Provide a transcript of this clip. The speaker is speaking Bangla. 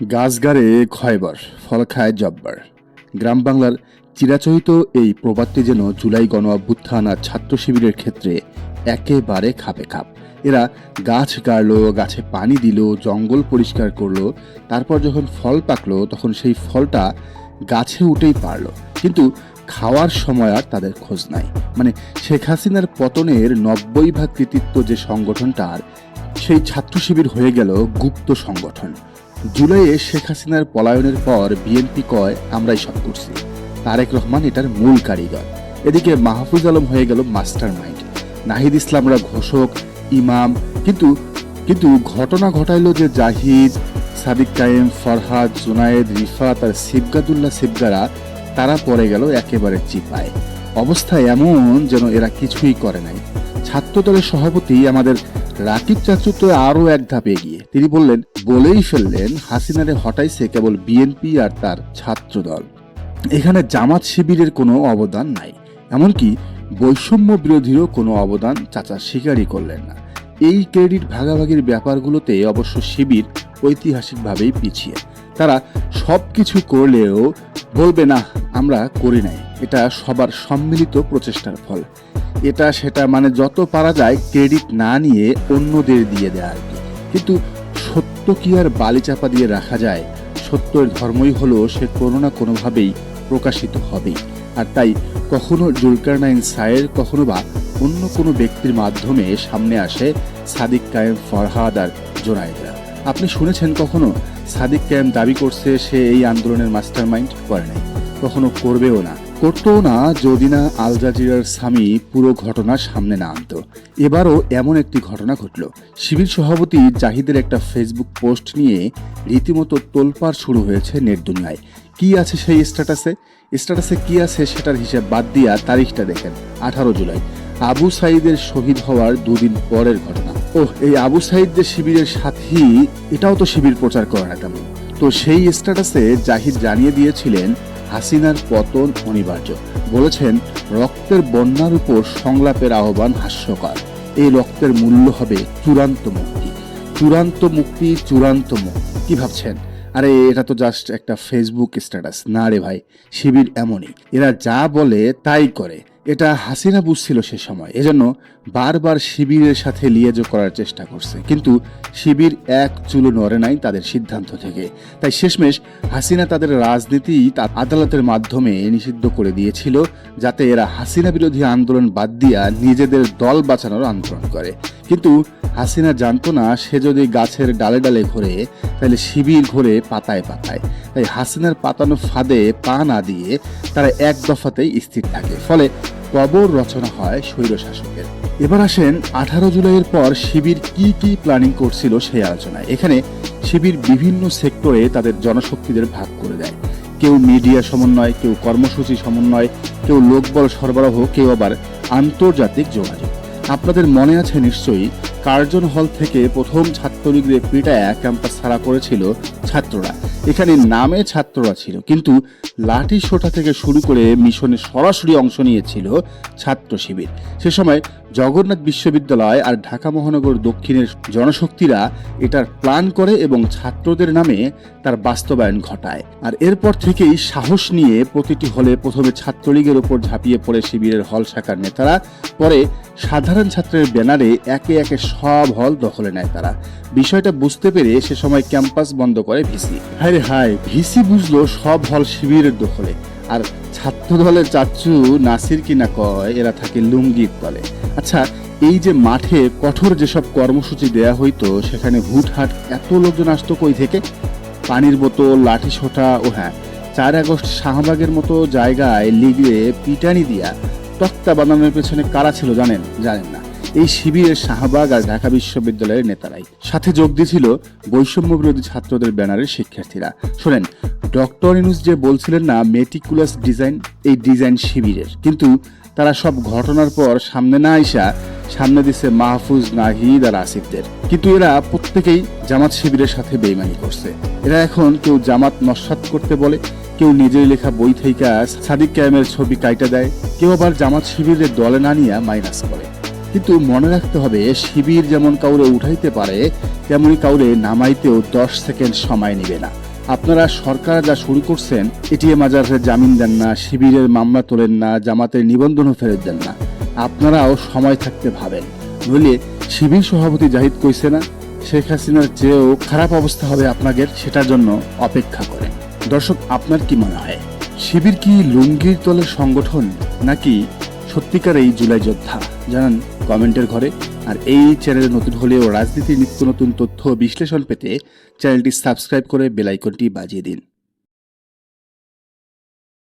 গাছগারে খয়বার, ফল খায় জব্বার। গ্রাম বাংলার চিরাচরিত এই প্রবাদটি যেন জুলাই গণ অভ্যুত্থান আর ছাত্র শিবিরের ক্ষেত্রে একেবারে খাপে খাপ। এরা গাছ গাড়ল, গাছে পানি দিল, জঙ্গল পরিষ্কার করল, তারপর যখন ফল পাকলো, তখন সেই ফলটা গাছে উঠেই পারল। কিন্তু খাওয়ার সময় আর তাদের খোঁজ নাই। মানে শেখ হাসিনার পতনের নব্বই ভাগ কৃতিত্ব যে সংগঠনটার, সেই ছাত্র শিবির হয়ে গেল গুপ্ত সংগঠন। জুলাইয়ে শেখ হাসিনার পলায়নের পর বিএনপি কয়, আমরাই সব করছি। তারেক রহমান এটার মূল কারিগর। এদিকে মাহফুজ আলম হয়ে গেল মাস্টার মাইন্ড নাহিদ ইসলামরা ঘোষক, ইমাম, কিন্তু কিন্তু ঘটনা ঘটাইলো যে জাহিদ, সাদিক কায়েম, ফরহাদ, জুনায়েদ, রিফাত আর সিবগাদুল্লাহ সিবগারা, তারা পড়ে গেল একেবারে চিপায়। অবস্থা এমন যেন এরা কিছুই করে নাই। ছাত্র দলের সভাপতি আমাদের রাকিব চাচু তো আরও এক ধাপ এগিয়ে। তিনি বললেন, বলেই ফেললেন, হাসিনারে হটাইছে কেবল বিএনপি আর তার ছাত্র দল এখানে জামাত শিবিরের কোনো অবদান নাই। এমনকি বৈষম্য বিরোধীরও কোনো অবদান চাচা স্বীকারই করলেন না। এই ক্রেডিট ভাগাভাগির ব্যাপারগুলোতে অবশ্য শিবির ঐতিহাসিকভাবেই পিছিয়ে। তারা সব কিছু করলেও বলবে, না, আমরা করি নাই। এটা সবার সম্মিলিত প্রচেষ্টার ফল। এটা, সেটা মানে যত পারা যায় ক্রেডিট না নিয়ে অন্যদের দিয়ে দেয় আর কি। কিন্তু সত্য কি আর বালিচাপা দিয়ে রাখা যায়? সত্যের ধর্মই হলো সে কোনো না কোনোভাবেই প্রকাশিত হবেই। আর তাই কখনো জুলকারনাইন সায়ের, কখনো বা অন্য কোনো ব্যক্তির মাধ্যমে সামনে আসে সাদিক কায়েম ফরহাদ আর জোনায়েদরা। আপনি শুনেছেন কখনো? সাদিক কায়েম দাবি করছে সে এই আন্দোলনের মাস্টার মাইন্ড করে নাই। কখনো করবেও না। করতেও না যদি না আল জাজিরার স্বামী পুরো ঘটনা সামনে না আনতো। এবারও এমন একটি ঘটনা ঘটল। শিবির সভাপতি জাহিদের একটা ফেসবুক পোস্ট নিয়ে রীতিমতো তোলপাড় শুরু হয়েছে নেট দুনিয়ায়। কি আছে সেই স্ট্যাটাসে? স্ট্যাটাসে কি আছে সেটার হিসাব বাদ দিয়া তারিখটা দেখেন, আঠারো জুলাই। আবু সাইদের শহীদ হওয়ার দুদিন পরের ঘটনা। ও এই আবু সাইদ যে শিবিরের সাথী, এটাও তো শিবির প্রচার করে না তেমন তো সেই স্ট্যাটাসে জাহিদ জানিয়ে দিয়েছিলেন হাসিনার পতন অনিবার্য। বলেছেন, রক্তের বন্যার উপর সংলাপের আহ্বান হাস্যকর। এই রক্তের মূল্য হবে চূড়ান্ত মুক্তি। চূড়ান্ত মুক্তি চূড়ান্ত মুক্তি। কি ভাবছেন? আরে, এটা তো জাস্ট একটা ফেসবুক স্ট্যাটাস না রে ভাই, শিবির এমনই। এরা যা বলে তাই করে। এটা হাসিনা বুঝছিল সে সময়, এজন্য বারবার শিবিরের সাথে লিয়েজো করার চেষ্টা করছে। কিন্তু শিবির এক চুলো নড়ে নাই তাদের সিদ্ধান্ত থেকে। তাই শেষমেশ হাসিনা তাদের রাজনীতি আদালতের মাধ্যমে নিষিদ্ধ করে দিয়েছিল, যাতে এরা হাসিনা বিরোধী আন্দোলন বাদ দিয়া নিজেদের দল বাঁচানোর আন্দোলন করে। কিন্তু হাসিনা জানতো না সে যদি গাছের ডালে ডালে ঘোরে, তাহলে শিবির ঘোরে পাতায় পাতায়। তাই হাসিনার পাতানো ফাঁদে পা না দিয়ে তারা এক দফাতেই স্থির থাকে। ফলে কবর রচনা হয় স্বৈর শাসকের এবার আসেন আঠারো জুলাইয়ের পর শিবির কি কি প্ল্যানিং করছিল সেই আলোচনায়। এখানে শিবির বিভিন্ন সেক্টরে তাদের জনশক্তিদের ভাগ করে দেয়। কেউ মিডিয়া সমন্বয়, কেউ কর্মসূচি সমন্বয়, কেউ লোকবল সরবরাহ, কেউ আবার আন্তর্জাতিক যোগাযোগ। আপনাদের মনে আছে নিশ্চয়ই, কার্জন হল থেকে প্রথম ছাত্রলীগের পিটায়া ক্যাম্পাস ছাড়া করেছিল ছাত্ররা। এখানে নামে ছাত্ররা ছিল, কিন্তু লাঠি শোটা থেকে শুরু করে মিশনে সরাসরি অংশ নিয়েছিল ছাত্র শিবির। সে সময় জগন্নাথ বিশ্ববিদ্যালয় আর ঢাকা মহানগর দক্ষিণের জনশক্তিরা এটার প্ল্যান করে এবং ছাত্রদের নামে তার বাস্তবায়ন ঘটায়। আর এরপর থেকেই সাহস নিয়ে প্রতিটি হলে প্রথমে ছাত্রলীগের ওপর ঝাঁপিয়ে পড়ে শিবিরের হল শাখার নেতারা, পরে সাধারণ ছাত্রের ব্যানারে একে একে সব হল দখলে নেয় তারা। বিষয়টা বুঝতে পেরে সে সময় ক্যাম্পাস বন্ধ করে ভিসি। হায় রে হায়, ভিসি বুঝলো সব হল শিবিরের দখলে। আর ছাত্র দলের চাচ্চু নাসির কিনা কয়, এরা থাকে লুঙ্গির তলে। আচ্ছা এই যে মাঠে কঠোর যেসব কর্মসূচি দেয়া হইতো, সেখানে হুটহাট এত লোকজন আসতো কই থেকে? পানির বোতল, লাঠি সোটা ও হ্যাঁ চার আগস্ট শাহবাগের মতো জায়গায় লিগে পিটানি দিয়া তক্তা বানানোর পেছনে কারা ছিল জানেন? জানেন না। এই শিবিরের শাহবাগ আর ঢাকা বিশ্ববিদ্যালয়ের নেতারাই। সাথে যোগ দিয়েছিল বৈষম্য বিরোধী ছাত্রদের ব্যানারের শিক্ষার্থীরা। শোনেন, ডক্টর ইনুস যে বলছিলেন না, মেটিকুলাস ডিজাইন, এই ডিজাইন শিবিরের। কিন্তু তারা সব ঘটনার পর সামনে না আইসা সামনে দিছে মাহফুজ, নাহিদ আর আসিফদের। কিন্তু এরা প্রত্যেকেই জামাত শিবিরের সাথে বেইমানি করছে। এরা এখন কেউ জামাত নস্বাত করতে বলে, কেউ নিজের লেখা বই থেকে সাদিক ক্যামের ছবি কাইটা দেয়, কেউ আবার জামাত শিবিরের দলে না নিয়ে মাইনাস করে। কিন্তু মনে রাখতে হবে, শিবির যেমন কাউরে উঠাইতে পারে, তেমনি কাউরে নামাইতেও দশ সেকেন্ড সময় নেবে না। আপনারা সরকার যা শুরু করছেন, এটিএম আজারের জামিন দেন না, শিবিরের মামলা তোলেন না, জামাতের নিবন্ধনও ফেরত দেন না। আপনারাও সময় থাকতে ভাবেন। নইলে শিবির সভাপতি জাহিদ কইছে না, শেখ হাসিনার চেয়েও খারাপ অবস্থা হবে আপনাদের, সেটার জন্য অপেক্ষা করেন। দর্শক, আপনার কি মনে হয়, শিবির কি লুঙ্গির তলের সংগঠন নাকি সত্যিকার এই জুলাই যোদ্ধা? জানান কমেন্টের ঘরে। আর এই চ্যানেলে নতুন হলেও রাজনীতির নিত্য নতুন তথ্য বিশ্লেষণ পেতে চ্যানেলটি সাবস্ক্রাইব করে বেলাইকনটি বাজিয়ে দিন।